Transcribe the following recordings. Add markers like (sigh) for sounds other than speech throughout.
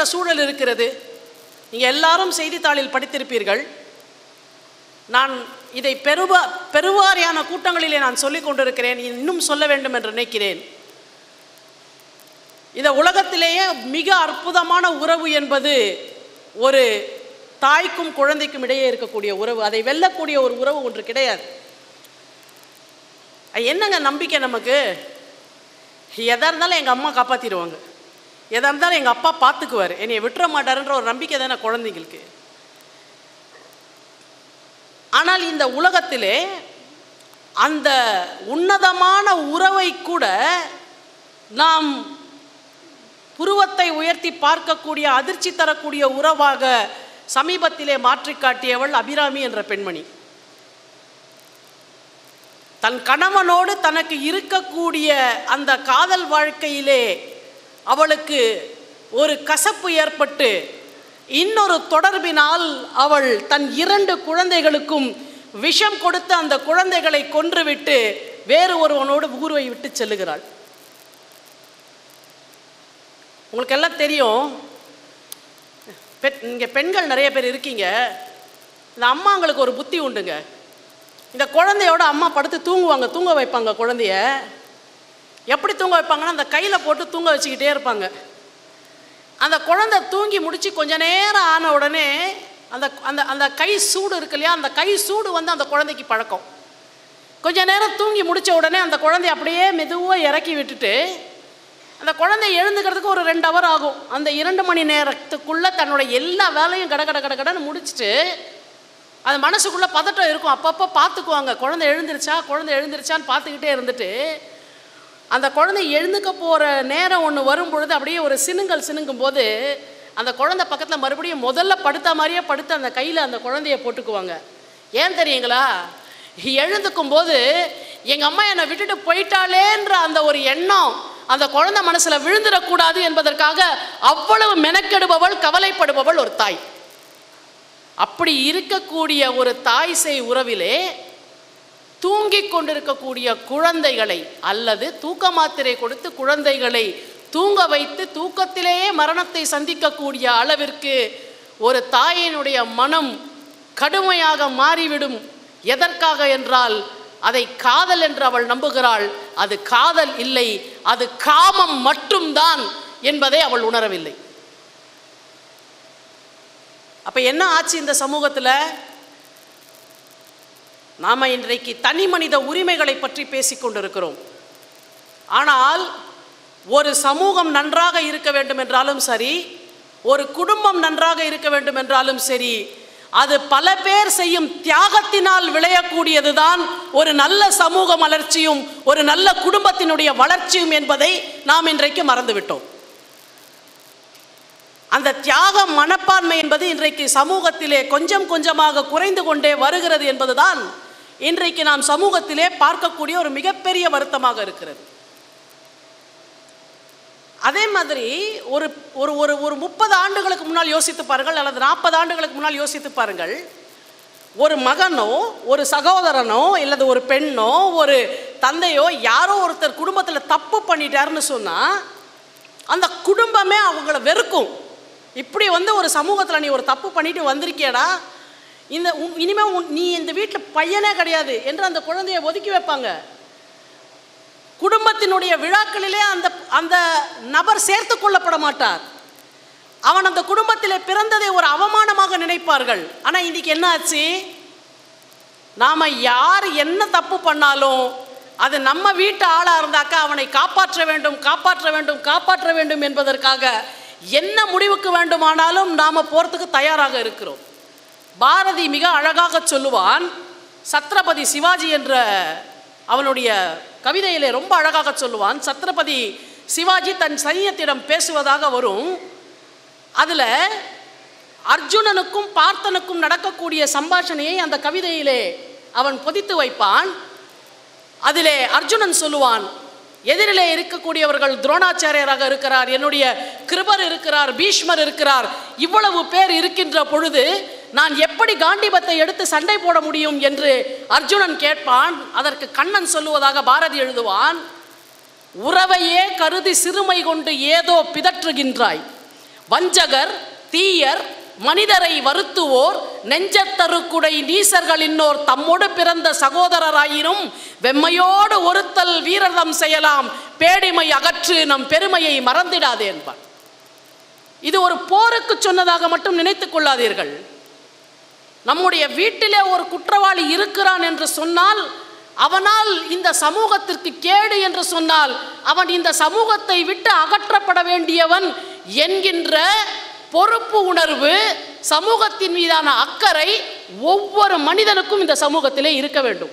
எப்படிப்பட்ட சூழல் இருக்கிறது. நீங்கள் எல்லாரும் செய்தித்தாளில் படித்திருப்பீர்கள். நான் இதை பெருவா பெருவாரியான கூட்டங்களிலே நான் சொல்லிக் கொண்டிருக்கிறேன். இன்னும் சொல்ல வேண்டும் என்று நினைக்கிறேன். இந்த உலகத்திலேயே மிக அற்புதமான உறவு என்பது ஒரு தாய்க்கும் குழந்தைக்கும் இடையே இருக்கக்கூடிய உறவு. அதை வெல்லக்கூடிய ஒரு உறவு ஒன்று கிடையாது. என்னங்க நம்பிக்கை நமக்கு? எதாக இருந்தாலும் எங்கள் அம்மா காப்பாற்றிடுவாங்க எதாக இருந்தாலும் எங்கள் அப்பா பார்த்துக்குவார் என்னைய விட்டுற மாட்டாருன்ற ஒரு நம்பிக்கை தானே குழந்தைங்களுக்கு. ஆனால் இந்த உலகத்திலே அந்த உன்னதமான உறவை கூட நாம் புருவத்தை உயர்த்தி பார்க்கக்கூடிய அதிர்ச்சி தரக்கூடிய உறவாக சமீபத்திலே மாற்றி காட்டியவள் அபிராமி என்ற பெண்மணி. தன் கணவனோடு தனக்கு இருக்கக்கூடிய அந்த காதல் வாழ்க்கையிலே அவளுக்கு ஒரு கசப்பு ஏற்பட்டு இன்னொரு தொடர்பினால் அவள் தன் இரண்டு குழந்தைகளுக்கும் விஷம் கொடுத்து அந்த குழந்தைகளை கொன்றுவிட்டு வேறு ஒருவனோடு ஊர்வை விட்டு செல்லுகிறாள். உங்களுக்கு எல்லாம் தெரியும் பெண் இங்கே பெண்கள் நிறைய பேர் இருக்கீங்க. இந்த அம்மாங்களுக்கு ஒரு புத்தி உண்டுங்க. இந்த குழந்தையோட அம்மா படுத்து தூங்குவாங்க தூங்க வைப்பாங்க குழந்தைய. எப்படி தூங்க வைப்பாங்கன்னா அந்த கையில் போட்டு தூங்க வச்சுக்கிட்டே இருப்பாங்க. அந்த குழந்தை தூங்கி முடித்து கொஞ்ச நேரம் ஆன உடனே அந்த அந்த அந்த கை சூடு இருக்கு இல்லையா அந்த கை சூடு வந்து அந்த குழந்தைக்கு பழக்கம். கொஞ்ச நேரம் தூங்கி முடிச்ச உடனே அந்த குழந்தைய அப்படியே மெதுவாக இறக்கி விட்டுட்டு அந்த குழந்தை எழுந்துக்கிறதுக்கு ஒரு ரெண்டு ஹவர் ஆகும். அந்த இரண்டு மணி நேரத்துக்குள்ளே தன்னோட எல்லா வேலையும் கட கட கட கடன்னு முடிச்சுட்டு அது மனசுக்குள்ளே பதட்டம் இருக்கும். அப்பப்போ பார்த்துக்குவாங்க. குழந்தை எழுந்திருச்சா குழந்தை எழுந்திருச்சான்னு பார்த்துக்கிட்டே இருந்துட்டு அந்த குழந்தை எழுந்துக்க போகிற நேரம் ஒன்று வரும் பொழுது அப்படியே ஒரு சினுங்கல் சினுங்கும் போது அந்த குழந்தை பக்கத்தில் மறுபடியும் முதல்ல படுத்த மாதிரியே படுத்து அந்த கையில் அந்த குழந்தைய போட்டுக்குவாங்க. ஏன் தெரியுங்களா? எழுந்துக்கும் போது எங்கள் அம்மா என்னை விட்டுட்டு போயிட்டாளேன்ற அந்த ஒரு எண்ணம் அந்த குழந்தை மனசில் விழுந்துடக்கூடாது என்பதற்காக அவ்வளவு மெனக்கெடுபவள் கவலைப்படுபவள் ஒரு தாய். அப்படி இருக்கக்கூடிய ஒரு தாய் செய் உறவிலே தூங்கிக் கொண்டிருக்கக்கூடிய குழந்தைகளை அல்லது தூக்க மாத்திரை கொடுத்து குழந்தைகளை தூங்க வைத்து தூக்கத்திலேயே மரணத்தை சந்திக்கக்கூடிய அளவிற்கு ஒரு தாயினுடைய மனம் கடுமையாக மாறிவிடும். எதற்காக என்றால் அதை காதல் என்று அவள் நம்புகிறாள். அது காதல் இல்லை அது காமம் மட்டும்தான் என்பதை அவள் உணரவில்லை. அப்ப என்ன ஆச்சு இந்த சமூகத்தில்? நாம் இன்றைக்கு தனி மனித உரிமைகளை பற்றி பேசிக் கொண்டிருக்கிறோம். ஆனால் ஒரு சமூகம் நன்றாக இருக்க வேண்டும் என்றாலும் சரி ஒரு குடும்பம் நன்றாக இருக்க வேண்டும் என்றாலும் சரி அது பல பேர் செய்யும் தியாகத்தினால் விளையக்கூடியதுதான் ஒரு நல்ல சமூக வளர்ச்சியும் ஒரு நல்ல குடும்பத்தினுடைய வளர்ச்சியும் என்பதை நாம் இன்றைக்கு மறந்துவிட்டோம். அந்த தியாக மனப்பான்மை என்பது இன்றைக்கு சமூகத்திலே கொஞ்சம் கொஞ்சமாக குறைந்து கொண்டே வருகிறது என்பதுதான் இன்றைக்கு நாம் சமூகத்திலே பார்க்கக்கூடிய ஒரு மிகப்பெரிய வருத்தமாக இருக்கிறது. அதே மாதிரி ஒரு ஒரு ஒரு ஒரு முப்பது ஆண்டுகளுக்கு முன்னால் யோசித்து பாருங்கள் அல்லது நாற்பது ஆண்டுகளுக்கு முன்னால் யோசித்து பாருங்கள். ஒரு மகனோ ஒரு சகோதரனோ இல்லது ஒரு பெண்ணோ ஒரு தந்தையோ யாரோ ஒருத்தர் குடும்பத்தில் தப்பு பண்ணிட்டாருன்னு சொன்னால் அந்த குடும்பமே அவங்கள வெறுக்கும். இப்படி வந்து ஒரு சமூகத்தில் நீ ஒரு தப்பு பண்ணிட்டு வந்திருக்கியடா இந்த இனிமே உன்- நீ இந்த வீட்டில் பையனே கிடையாது என்று அந்த குழந்தையை ஒதுக்கி வைப்பாங்க. குடும்பத்தினுடைய விழாக்களிலே அந்த அந்த நபர் சேர்த்து கொள்ளப்பட மாட்டார். அவன் அந்த குடும்பத்திலே பிறந்ததை ஒரு அவமானமாக நினைப்பார்கள். ஆனால் இன்னைக்கு என்ன ஆச்சு? நாம் யார் என்ன தப்பு பண்ணாலும் அது நம்ம வீட்டு ஆளாக இருந்தாக்கா அவனை காப்பாற்ற வேண்டும் காப்பாற்ற வேண்டும் காப்பாற்ற வேண்டும் என்பதற்காக என்ன முடிவுக்கு வேண்டுமானாலும் நாம் போகிறதுக்கு தயாராக இருக்கிறோம். பாரதி மிக அழகாக சொல்லுவான் சத்ரபதி சிவாஜி என்ற அவனுடைய கவிதையிலே ரொம்ப அழகாக சொல்லுவான் சத்ரபதி சிவாஜி தன் சைன்யத்திடம் பேசுவதாக வரும். அதில் அர்ஜுனனுக்கும் பார்த்தனுக்கும் நடக்கக்கூடிய சம்பாஷணையை அந்த கவிதையிலே அவன் பொதித்து வைப்பான். அதிலே அர்ஜுனன் சொல்லுவான் எதிரிலே இருக்கக்கூடியவர்கள் துரோணாச்சாரியராக இருக்கிறார் என்னுடைய கிருபர் இருக்கிறார் பீஷ்மர் இருக்கிறார் இவ்வளவு பேர் இருக்கின்ற பொழுது நான் எப்படி காண்டிபத்தை எடுத்து சண்டை போட முடியும் என்று அர்ஜுனன் கேட்பான். அதற்கு கண்ணன் சொல்லுவதாக பாரதி எழுதுவான். உறவையே கருதி சிறுமை கொண்டு ஏதோ பிதற்றுகின்றாய். வஞ்சகர் தீயர் மனிதரை வருத்துவோர் நெஞ்சத்தருக்குடை நீசர்கள் இன்னோர் தம்மோடு பிறந்த சகோதரராயினும் வெம்மையோடு ஒருத்தல் வீரதம் செய்யலாம். பேடிமை அகற்று நம் பெருமையை மறந்திடாதே என்பான். இது ஒரு போருக்கு சொன்னதாக மட்டும் நினைத்துக் கொள்ளாதீர்கள். நம்முடைய வீட்டிலே ஒரு குற்றவாளி இருக்கிறான் என்று சொன்னால் அவனால் இந்த சமூகத்திற்கு கேடு என்று சொன்னால் அவன் இந்த சமூகத்தை விட்டு அகற்றப்பட வேண்டியவன் என்கின்ற பொறுப்பு உணர்வு சமூகத்தின் மீதான அக்கறை ஒவ்வொரு மனிதனுக்கும் இந்த சமூகத்திலே இருக்க வேண்டும்.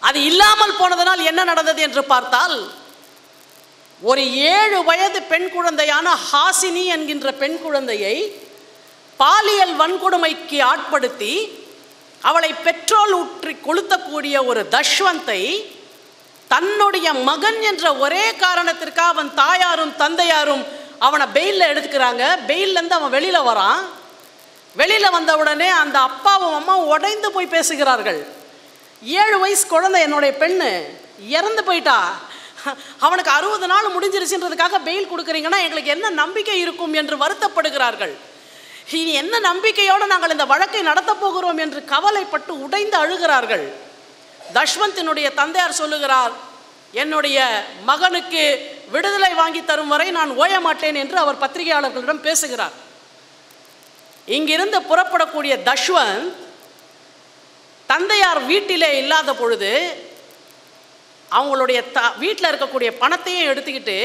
அது இல்லாமல் போனதனால் என்ன நடந்தது என்று பார்த்தால் ஒரு ஏழு வயது பெண் குழந்தையான ஹாசினி என்கின்ற பெண் குழந்தையை பாலியல் வன்கொடுமைக்கு ஆட்படுத்தி அவளை பெட்ரோல் ஊற்றி கொளுத்தக்கூடிய ஒரு தஷ்வந்தை தன்னுடைய மகன் என்ற ஒரே காரணத்திற்காக அவன் தாயாரும் தந்தையாரும் அவனை பெயிலில் எடுத்துக்கிறாங்க. பெயிலேருந்து அவன் வெளியில் வரான். வெளியில் வந்த உடனே அந்த அப்பாவும் அம்மாவும் உடைந்து போய் பேசுகிறார்கள். ஏழு வயசு குழந்தை என்னுடைய பெண்ணு. இறந்து போயிட்டா. அவனுக்கு அறுபது நாள் முடிஞ்சிருச்சுன்றதுக்காக பெயில் கொடுக்குறீங்கன்னா எங்களுக்கு என்ன நம்பிக்கை இருக்கும் என்று வருத்தப்படுகிறார்கள். இனி என்ன நம்பிக்கையோடு நாங்கள் இந்த வழக்கை நடத்தப் போகிறோம் என்று கவலைப்பட்டு உடைந்து அழுகிறார்கள். தஷ்வந்தினுடைய தந்தையார் சொல்லுகிறார் என்னுடைய மகனுக்கு விடுதலை வாங்கி தரும் வரை நான் ஓய மாட்டேன் என்று அவர் பத்திரிகையாளர்களிடம் பேசுகிறார். இங்கிருந்து புறப்படக்கூடிய தஷ்வந்த் தந்தையார் வீட்டிலே இல்லாத பொழுது அவங்களுடைய த வீட்டில் இருக்கக்கூடிய பணத்தையும் எடுத்துக்கிட்டு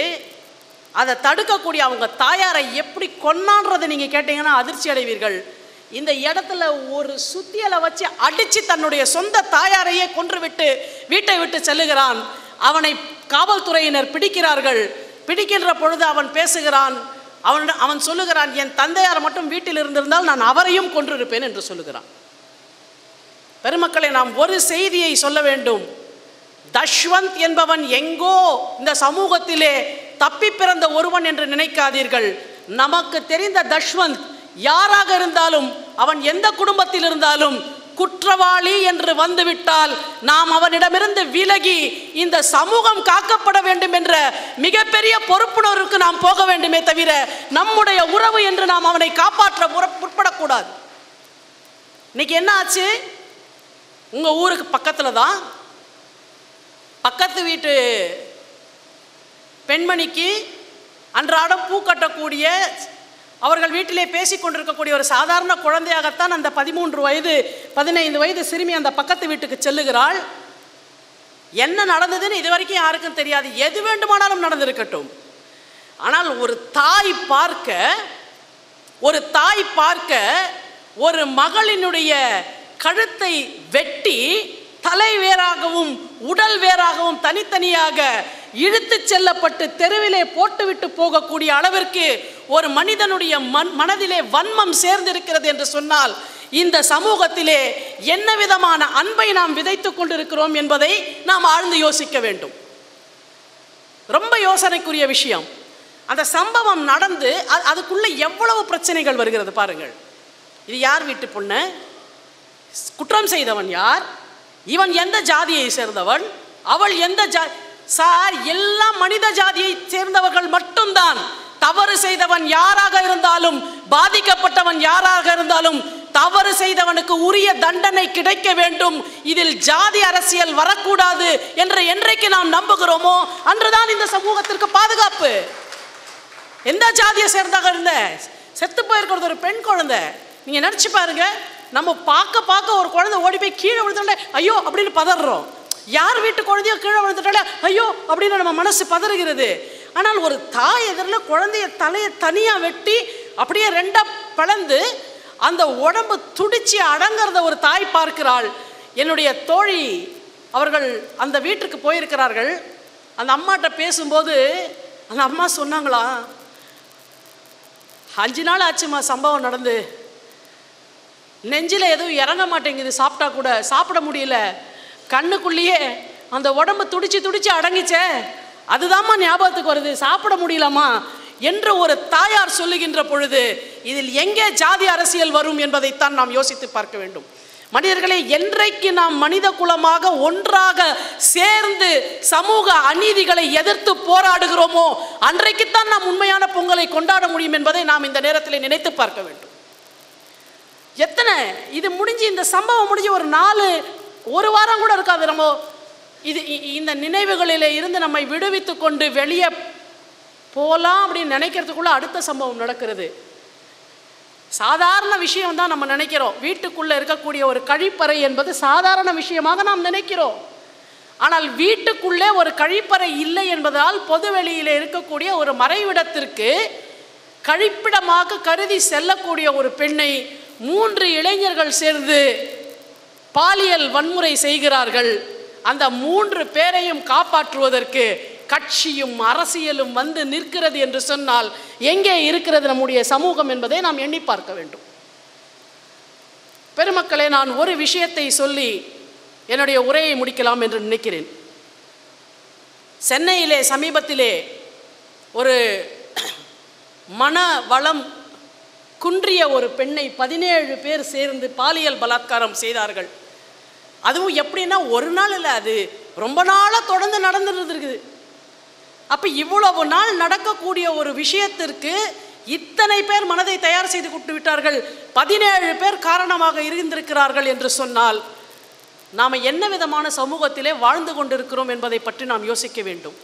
அதை தடுக்கக்கூடிய அவங்க தாயாரை எப்படி கொன்னான்றதை நீங்கள் கேட்டீங்கன்னா அதிர்ச்சி அடைவீர்கள். இந்த இடத்துல ஒரு சுத்தியலை வச்சு அடித்து தன்னுடைய சொந்த தாயாரையே கொன்றுவிட்டு வீட்டை விட்டு செல்லுகிறான். அவனை காவல்துறையினர் பிடிக்கிறார்கள். பிடிக்கின்ற பொழுது அவன் பேசுகிறான். அவன் அவன் சொல்லுகிறான் என் தந்தையார் மட்டும் வீட்டில் இருந்திருந்தால் நான் அவரையும் கொன்றிருப்பேன் என்று சொல்லுகிறான். பெருமக்களை நாம் ஒரு செய்தியை சொல்ல வேண்டும். தஷ்வந்த் என்பவன் எங்கோ இந்த சமூகத்திலே தப்பி பிறந்த ஒருவன் என்று நினைக்காதீர்கள். நமக்கு தெரிந்த தஷ்வந்த் யாராக இருந்தாலும் அவன் எந்த குடும்பத்தில் இருந்தாலும் குற்றவாளி என்று வந்துவிட்டால் நாம் அவனிடமிருந்து விலகி இந்த சமூகம் காக்கப்பட வேண்டும் என்ற மிகப்பெரிய பொறுப்புணர்வுக்கு நாம் போக வேண்டுமே தவிர நம்முடைய உறவு என்று நாம் அவனை காப்பாற்ற முற்படக்கூடாது. இன்னைக்கு என்ன ஆச்சு? உங்க ஊருக்கு பக்கத்துல தான் பக்கத்து வீட்டு பெண்மணிக்கு அன்றாடம் பூ கட்டக்கூடிய அவர்கள் வீட்டிலே பேசி கொண்டிருக்கக்கூடிய ஒரு சாதாரண குழந்தையாகத்தான் அந்த பதிமூன்று வயது பதினைந்து வயது சிறுமி அந்த பக்கத்து வீட்டுக்கு செல்லுகிறாள். என்ன நடந்ததுன்னு இது வரைக்கும் யாருக்கும் தெரியாது. எது வேண்டுமானாலும் நடந்திருக்கட்டும். ஆனால் ஒரு தாய் பார்க்க ஒரு தாய் பார்க்க ஒரு மகளினுடைய கழுத்தை வெட்டி தலை வேறாகவும் உடல் வேறாகவும் தனித்தனியாக இழுத்துச் செல்லப்பட்டு தெருவிலே போட்டுவிட்டு போகக்கூடிய அளவிற்கு ஒரு மனிதனுடைய மன் மனதிலே வன்மம் சேர்ந்திருக்கிறது என்று சொன்னால் இந்த சமூகத்திலே என்ன விதமான அன்பை நாம் விதைத்துக் கொண்டிருக்கிறோம் என்பதை நாம் ஆழ்ந்து யோசிக்க வேண்டும். ரொம்ப யோசனைக்குரிய விஷயம். அந்த சம்பவம் நடந்து அது- அதுக்குள்ள எவ்வளவு பிரச்சனைகள் வருகிறது பாருங்கள். இது யார் வீட்டு பொண்ணு? குற்றம் செய்தவன் யார்? இவன் எந்த ஜாதியை சேர்ந்தவன்? அவள் எந்த ஜா சார் எல்லா மனித ஜாதியை சேர்ந்தவர்கள் மட்டும்தான். தவறு செய்தவன் யாராக இருந்தாலும் பாதிக்கப்பட்டவன் யாராக இருந்தாலும் தவறு செய்தவனுக்கு உரிய தண்டனை கிடைக்க வேண்டும். இதில் ஜாதி அரசியல் வரக்கூடாது என்று என்றைக்கு நாம் நம்புகிறோமோ அன்றுதான் இந்த சமூகத்திற்கு பாதுகாப்பு. எந்த ஜாதியை சேர்ந்தாக இருந்த? செத்து போயிருக்கிறது ஒரு பெண் குழந்தை. நீங்க நினைச்சு பாருங்க நம்ம பார்க்க பார்க்க ஒரு குழந்தை ஓடி போய் கீழே விழுந்துட்டே ஐயோ! அப்படின்னு பதறோம். யார் வீட்டு குழந்தையோ கீழே விழுந்துட்டாலே ஐயோ அப்படின்னு நம்ம மனசு பதறுகிறது. ஆனால் ஒரு தாய் எதிரில் குழந்தைய தலையை தனியாக வெட்டி அப்படியே ரெண்டா பிளந்து அந்த உடம்பு துடிச்சு அடங்கிறத ஒரு தாய் பார்க்கிறாள். என்னுடைய தோழி அவர்கள் அந்த வீட்டுக்கு போயிருக்கிறார்கள். அந்த அம்மாட்ட பேசும்போது அந்த அம்மா சொன்னாங்களா அஞ்சு நாள் ஆச்சுமா சம்பவம் நடந்து. நெஞ்சில் எதுவும் இறங்க மாட்டேங்குது சாப்பிட்டா கூட சாப்பிட முடியல. கண்ணுக்குள்ளேயே அந்த உடம்பு துடிச்சு துடிச்சு அடங்கிச்சே. அதுதாம்மா ஞாபகத்துக்கு வருது. சாப்பிட முடியலம்மா என்று ஒரு தாயார் சொல்லுகின்ற பொழுது இதில் எங்கே ஜாதி அரசியல் வரும் என்பதைத்தான் நாம் யோசித்து பார்க்க வேண்டும். மனிதர்களே என்றைக்கு நாம் மனித குலமாக ஒன்றாக சேர்ந்து சமூக அநீதிகளை எதிர்த்து போராடுகிறோமோ அன்றைக்குத்தான் நாம் உண்மையான பொங்கலை கொண்டாட முடியும் என்பதை நாம் இந்த நேரத்தில் நினைத்து பார்க்க வேண்டும். எத்தனை? இது முடிஞ்சு இந்த சம்பவம் முடிஞ்சு ஒரு நாலு ஒரு வாரம் கூட இருக்காது. நம்ம இது இ- இந்த நினைவுகளிலே இருந்து நம்மை விடுவித்து கொண்டு வெளியே போகலாம் அப்படின்னு நினைக்கிறதுக்குள்ள அடுத்த சம்பவம் நடக்கிறது. சாதாரண விஷயம் தான் நம்ம நினைக்கிறோம். வீட்டுக்குள்ளே இருக்கக்கூடிய ஒரு கழிப்பறை என்பது சாதாரண விஷயமாக நாம் நினைக்கிறோம். ஆனால் வீட்டுக்குள்ளே ஒரு கழிப்பறை இல்லை என்பதால் பொதுவெளியில் இருக்கக்கூடிய ஒரு மறைவிடத்திற்கு கழிப்பிடமாக கருதி செல்லக்கூடிய ஒரு பெண்ணை மூன்று இளைஞர்கள் சேர்ந்து பாலியல் வன்முறை செய்கிறார்கள். அந்த மூன்று பேரையும் காப்பாற்றுவதற்கு கட்சியும் அரசியலும் வந்து நிற்கிறது என்று சொன்னால் எங்கே இருக்கிறது நம்முடைய சமூகம் என்பதை நாம் எண்ணி பார்க்க வேண்டும். பெருமக்களே நான் ஒரு விஷயத்தை சொல்லி என்னுடைய உரையை முடிக்கலாம் என்று நினைக்கிறேன். சென்னையிலே சமீபத்திலே ஒரு மன வளம் குன்றிய ஒரு பெண்ணை பதினேழு பேர் சேர்ந்து பாலியல் பலாத்காரம் செய்தார்கள். அதுவும் எப்படின்னா ஒரு நாள் இல்லை அது ரொம்ப நாளாக தொடர்ந்து நடந்துட்டு இருக்குது அப்போ இவ்வளவு நாள் நடக்கக்கூடிய ஒரு விஷயத்திற்கு இத்தனை பேர் மனதை தயார் செய்து கொண்டு விட்டார்கள். பதினேழு பேர் காரணமாக இருந்திருக்கிறார்கள் என்று சொன்னால் நாம் என்ன விதமான சமூகத்திலே வாழ்ந்து கொண்டிருக்கிறோம் என்பதை பற்றி நாம் யோசிக்க வேண்டும்.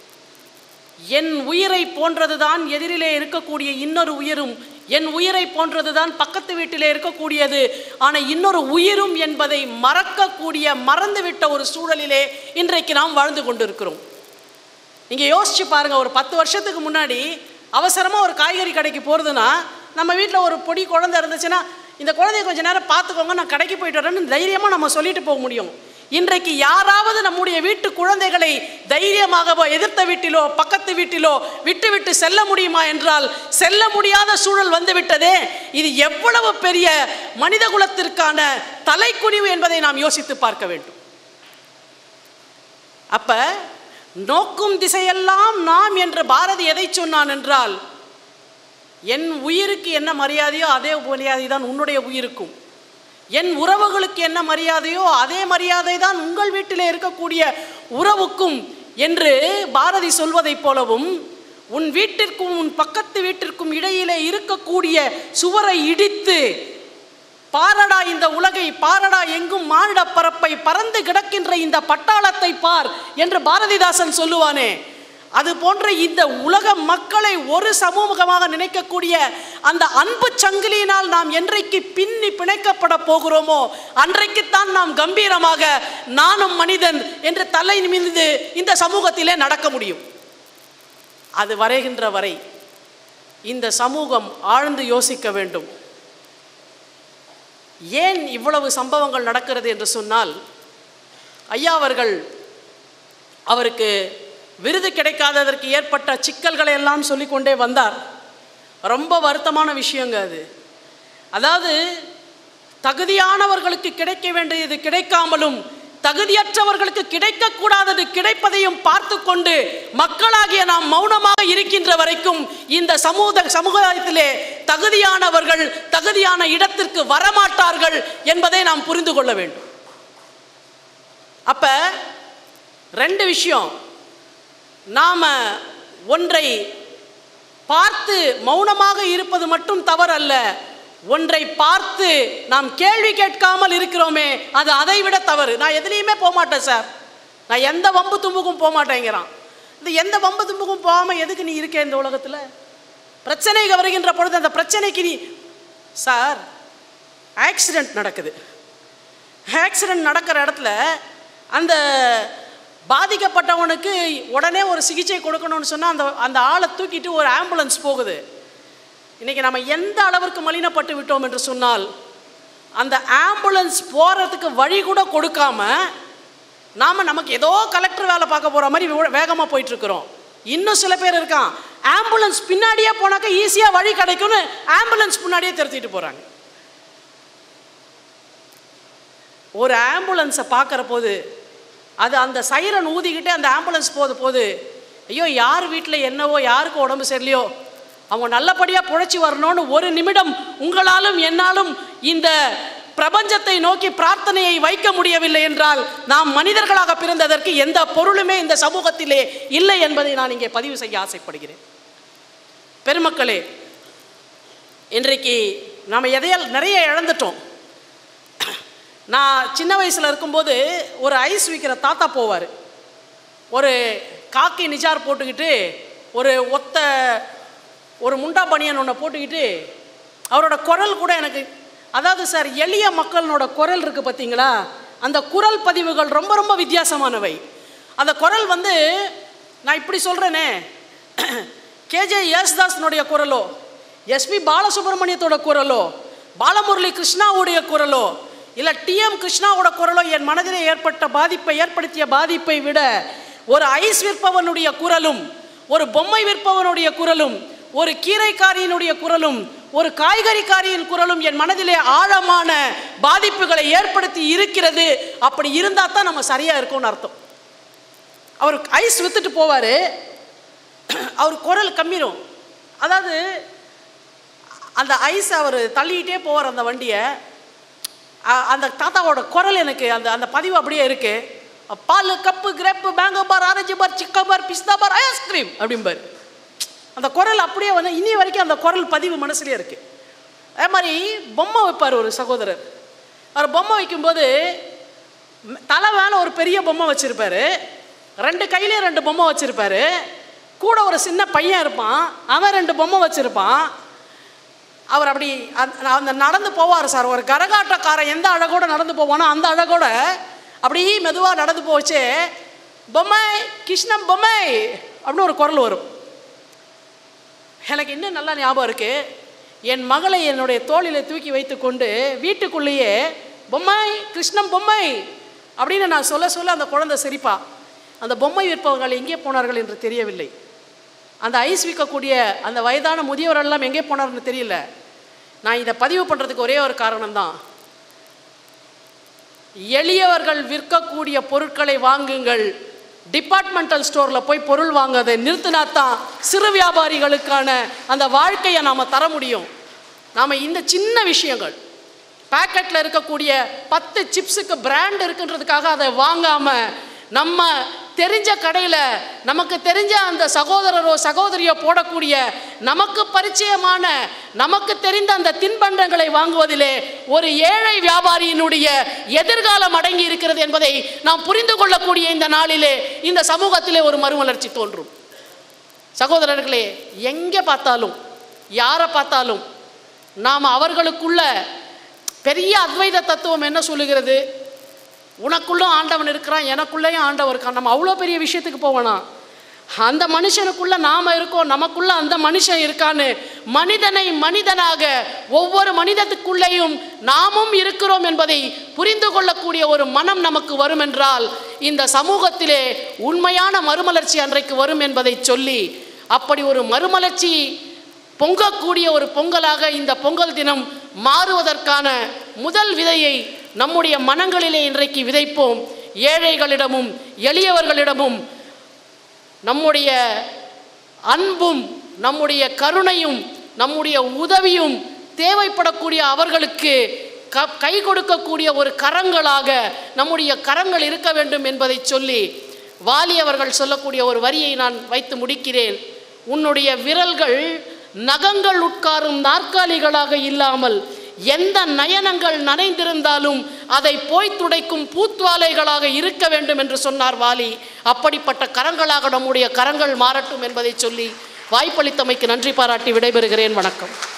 என் உயிரை போன்றதுதான் எதிரிலே இருக்கக்கூடிய இன்னொரு உயிரும் என் உயிரை போன்றதுதான் பக்கத்து வீட்டிலே இருக்கக்கூடியது. ஆனால் இன்னொரு உயிரும் என்பதை மறக்கக்கூடிய மறந்துவிட்ட ஒரு சூழலிலே இன்றைக்கு நாம் வாழ்ந்து கொண்டிருக்கிறோம். நீங்கள் யோசிச்சு பாருங்கள் ஒரு பத்து வருஷத்துக்கு முன்னாடி அவசரமாக ஒரு காய்கறி கடைக்கு போகிறதுனா நம்ம வீட்டில் ஒரு பொடி குழந்தை இருந்துச்சுன்னா இந்த குழந்தைய கொஞ்ச நேரம் பார்த்துக்கோங்க நான் கடைக்கு போயிட்டு வரேன்னு தைரியமாக நம்ம சொல்லிட்டு போக முடியும். இன்றைக்கு யாராவது நம்முடைய வீட்டு குழந்தைகளை தைரியமாகவோ எதிர்த்த வீட்டிலோ பக்கத்து வீட்டிலோ விட்டுவிட்டு செல்ல முடியுமா என்றால் செல்ல முடியாத சூழல் வந்துவிட்டதே. இது எவ்வளவு பெரிய மனித குலத்திற்கான தலைக்குனிவு என்பதை நாம் யோசித்து பார்க்க வேண்டும். அப்ப நோக்கும் திசையெல்லாம் நாம் என்று பாரதி எதை சொன்னான் என்றால் என் உயிருக்கு என்ன மரியாதையோ அதே மரியாதை தான் உன்னுடைய உயிருக்கும். என் உறவுகளுக்கு என்ன மரியாதையோ அதே மரியாதை தான் உங்கள் வீட்டிலே இருக்கக்கூடிய உறவுக்கும் என்று பாரதி சொல்வதைப் போலவும் உன் வீட்டிற்கும் உன் பக்கத்து வீட்டிற்கும் இடையிலே இருக்கக்கூடிய சுவரை இடித்து பாரடா இந்த உலகை பாரடா எங்கும் மானிட பரப்பை பறந்து கிடக்கின்ற இந்த பட்டாளத்தை பார் என்று பாரதிதாசன் சொல்லுவானே. அது போன்ற இந்த உலக மக்களை ஒரு சமூகமாக நினைக்கக்கூடிய அந்த அன்பு சங்கிலியினால் நாம் என்றைக்கு பின்னி பிணைக்கப்பட போகிறோமோ அன்றைக்குத்தான் நாம் கம்பீரமாக நானும் மனிதன் என்று தலை நிமிந்து இந்த சமூகத்திலே நடக்க முடியும். அது வரைகின்ற வரை இந்த சமூகம் ஆழ்ந்து யோசிக்க வேண்டும். ஏன் இவ்வளவு சம்பவங்கள் நடக்கிறது என்று சொன்னால் ஐயா அவர்கள் அவருக்கு விருது கிடைக்காததற்கு ஏற்பட்ட சிக்கல்களை எல்லாம் சொல்லிக்கொண்டே வந்தார். ரொம்ப வருத்தமான விஷயங்க அது. அதாவது தகுதியானவர்களுக்கு கிடைக்க வேண்டியது கிடைக்காமலும் தகுதியற்றவர்களுக்கு கிடைக்கக்கூடாதது கிடைப்பதையும் பார்த்து கொண்டு மக்களாகிய நாம் மௌனமாக இருக்கின்ற வரைக்கும் இந்த சமூக சமுதாயத்திலே தகுதியானவர்கள் தகுதியான இடத்திற்கு வரமாட்டார்கள் என்பதை நாம் புரிந்து கொள்ள வேண்டும். அப்ப ரெண்டு விஷயம். நாம் ஒன்றை பார்த்து மௌனமாக இருப்பது மட்டும் தவறு அல்ல ஒன்றை பார்த்து நாம் கேள்வி கேட்காமல் இருக்கிறோமே அது அதை விட தவறு. நான் எதுலேயுமே போகமாட்டேன் சார். நான் எந்த வம்பு தும்புக்கும் போக மாட்டேங்கிறான். இந்த எந்த வம்பு தும்புக்கும் போகாமல் எதுக்கு நீ இருக்க இந்த உலகத்தில்? பிரச்சனைகள் வருகின்ற பொழுது அந்த பிரச்சனைக்கு நீ சார் ஆக்சிடெண்ட் நடக்குது. ஆக்சிடெண்ட் நடக்கிற இடத்துல அந்த பாதிக்கப்பட்டவனுக்கு உடனே ஒரு சிகிச்சை கொடுக்கணும்னு சொன்னால் அந்த அந்த ஆளை தூக்கிட்டு ஒரு ஆம்புலன்ஸ் போகுது. இன்றைக்கி நம்ம எந்த அளவிற்கு மலினப்பட்டு விட்டோம் என்று சொன்னால் அந்த ஆம்புலன்ஸ் போகிறதுக்கு வழி கூட கொடுக்காம நாம் நமக்கு ஏதோ கலெக்டர் வேலை பார்க்க போகிற மாதிரி வேகமாக போயிட்டுருக்குறோம். இன்னும் சில பேர் இருக்கான். ஆம்புலன்ஸ் பின்னாடியே போனாக்கா ஈஸியாக வழி கிடைக்கும்னு ஆம்புலன்ஸ் முன்னாடியே திருத்திட்டு போகிறாங்க ஒரு ஆம்புலன்ஸை பார்க்குற போது அது அந்த சைரன் ஊதிக்கிட்டே அந்த ஆம்புலன்ஸ் போது போது ஐயோ யார் வீட்டில் என்னவோ யாருக்கு உடம்பு சரியில்லையோ அவங்க நல்லபடியாக புழைச்சி வரணும்னு ஒரு நிமிடம் உங்களாலும் என்னாலும் இந்த பிரபஞ்சத்தை நோக்கி பிரார்த்தனையை வைக்க முடியவில்லை என்றால் நாம் மனிதர்களாக பிறந்ததற்கு எந்த பொருளுமே இந்த சமூகத்திலே இல்லை என்பதை நான் இங்கே பதிவு செய்ய ஆசைப்படுகிறேன். பெருமக்களே இன்றைக்கு நாம் எதையால் நிறைய இழந்துட்டோம். நான் சின்ன வயசில் இருக்கும்போது ஒரு ஐஸ் விற்கிற தாத்தா போவார். ஒரு காக்கி நிஜார் போட்டுக்கிட்டு ஒரு ஒத்த ஒரு முண்டா பனியன் ஒன்றை போட்டுக்கிட்டு அவரோட குரல் கூட எனக்கு அதாவது சார் எளிய மக்களோட குரல் இருக்குது பார்த்தீங்களா அந்த குரல் பதிவுகள் ரொம்ப ரொம்ப வித்தியாசமானவை. அந்த குரல் வந்து நான் இப்படி சொல்கிறேனே (clears throat) கேஜே யேசுதாசனுடைய குரலோ எஸ்பி பாலசுப்ரமணியத்தோட குரலோ பாலமுரளி கிருஷ்ணாவுடைய குரலோ இல்லை டிஎம் கிருஷ்ணாவோட குரலோ என் மனதிலே ஏற்பட்ட பாதிப்பை ஏற்படுத்திய பாதிப்பை விட ஒரு ஐஸ் விற்பவனுடைய குரலும் ஒரு பொம்மை விற்பவனுடைய குரலும் ஒரு கீரைக்காரியினுடைய குரலும் ஒரு காய்கறிக்காரியின் குரலும் என் மனதிலே ஆழமான பாதிப்புகளை ஏற்படுத்தி இருக்கிறது. அப்படி இருந்தால் தான் நம்ம சரியாக இருக்கோம்னு அர்த்தம். அவர் ஐஸ் வித்துட்டு போவார். அவர் குரல் கம்மிரும். அதாவது அந்த ஐஸை அவர் தள்ளிக்கிட்டே போவார் அந்த வண்டியை. அந்த தாத்தாவோட குரல் எனக்கு அந்த அந்த பதிவு அப்படியே இருக்கு. பால் cup grape mango bar orange bar chicken bar பிஸ்தா பார் ஐஸ்கிரீம் அப்படிம்பார். அந்த குரல் அப்படியே வந்து இனி வரைக்கும் அந்த குரல் பதிவு மனசுலேயே இருக்கு. அதே மாதிரி பொம்மை வைப்பார் ஒரு சகோதரர். அவர் பொம்மை வைக்கும்போது தலை மேலே ஒரு பெரிய பொம்மை வச்சுருப்பார். ரெண்டு கையிலேயே ரெண்டு பொம்மை வச்சுருப்பார். கூட ஒரு சின்ன பையன் இருப்பான். அவன் ரெண்டு பொம்மை வச்சுருப்பான். அவர் அப்படி அந்த அந்த நடந்து போவார் சார். ஒரு கரகாட்டக்காரன் எந்த அழகோட நடந்து போவானோ அந்த அழகோட அப்படி மெதுவாக நடந்து போச்சு. பொம்மை கிருஷ்ணம் பொம்மை அப்படின்னு ஒரு குரல் வரும். எனக்கு இன்னும் நல்லா ஞாபகம் இருக்கு. என் மகளை என்னுடைய தோளில் தூக்கி வைத்துக்கொண்டு வீட்டுக்குள்ளேயே பொம்மை கிருஷ்ணம் பொம்மை அப்படின்னு நான் சொல்ல சொல்ல அந்த குழந்தை சிரிப்பா. அந்த பொம்மை விற்பவர்கள் எங்கே போனார்கள் என்று தெரியவில்லை. அந்த ஐஸ் விற்கக்கூடிய அந்த வயதான முதியவரெல்லாம் எங்கே போனார்னு தெரியல. நான் இதை பதிவு பண்ணுறதுக்கு ஒரே ஒரு காரணம் தான் எளியவர்கள் விற்கக்கூடிய பொருட்களை வாங்குங்கள். டிபார்ட்மெண்டல் ஸ்டோரில் போய் பொருள் வாங்குறதை நிறுத்தினா தான் சிறு வியாபாரிகளுக்கான அந்த வாழ்க்கையை நாம் தர முடியும். நாம் இந்த சின்ன விஷயங்கள் பேக்கெட்டில் இருக்கக்கூடிய பத்து சிப்ஸுக்கு பிராண்ட் இருக்குன்றதுக்காக அதை வாங்காமல் நம்ம தெரிஞ்ச கடையில் நமக்கு தெரிஞ்ச அந்த சகோதரரோ சகோதரியோ போடக்கூடிய நமக்கு பரிச்சயமான நமக்கு தெரிந்த அந்த தின்பண்டங்களை வாங்குவதிலே ஒரு ஏழை வியாபாரியினுடைய எதிர்காலம் அடங்கி இருக்கிறது என்பதை நாம் புரிந்து கொள்ளக்கூடிய இந்த நாளிலே இந்த சமூகத்திலே ஒரு மறுமலர்ச்சி தோன்றும். சகோதரர்களே எங்கே பார்த்தாலும் யாரை பார்த்தாலும் நாம் அவர்களுக்குள்ள பெரிய அத்வைத தத்துவம் என்ன சொல்லுகிறது? உனக்குள்ளும் ஆண்டவன் இருக்கிறான் எனக்குள்ளேயும் ஆண்டவன் இருக்கான். நம்ம அவ்வளோ பெரிய விஷயத்துக்கு போவேனா அந்த மனுஷனுக்குள்ள நாம இருக்கோம் நமக்குள்ள அந்த மனுஷன் இருக்கான்னு மனிதனை மனிதனாக ஒவ்வொரு மனிதத்துக்குள்ளேயும் நாமும் இருக்கிறோம் என்பதை புரிந்து கொள்ளக்கூடிய ஒரு மனம் நமக்கு வரும் என்றால் இந்த சமூகத்திலே உண்மையான மறுமலர்ச்சி அன்றைக்கு வரும் என்பதை சொல்லி அப்படி ஒரு மறுமலர்ச்சி பொங்கக்கூடிய ஒரு பொங்கலாக இந்த பொங்கல் தினம் மாறுவதற்கான முதல் விதையை நம்முடைய மனங்களிலே இன்றைக்கு விதைப்போம். ஏழைகளிடமும் எளியவர்களிடமும் நம்முடைய அன்பும் நம்முடைய கருணையும் நம்முடைய உதவியும் தேவைப்படக்கூடிய அவர்களுக்கு க கை கொடுக்கக்கூடிய ஒரு கரங்களாக நம்முடைய கரங்கள் இருக்க வேண்டும் என்பதை சொல்லி வாலி அவர்கள் சொல்லக்கூடிய ஒரு வரியை நான் வைத்து முடிக்கிறேன். உன்னுடைய விரல்கள் நகங்கள் உட்காரும் நாற்காலிகளாக இல்லாமல் எந்த நயனங்கள் நனைந்திருந்தாலும் அதை போய் துடைக்கும் பூத்வாலைகளாக இருக்க வேண்டும் என்று சொன்னார் வாலி. அப்படிப்பட்ட கரங்களாக நம்முடைய கரங்கள் மாறட்டும் என்பதை சொல்லி வாய்ப்பளித்தமைக்கு நன்றி பாராட்டி விடைபெறுகிறேன். வணக்கம்.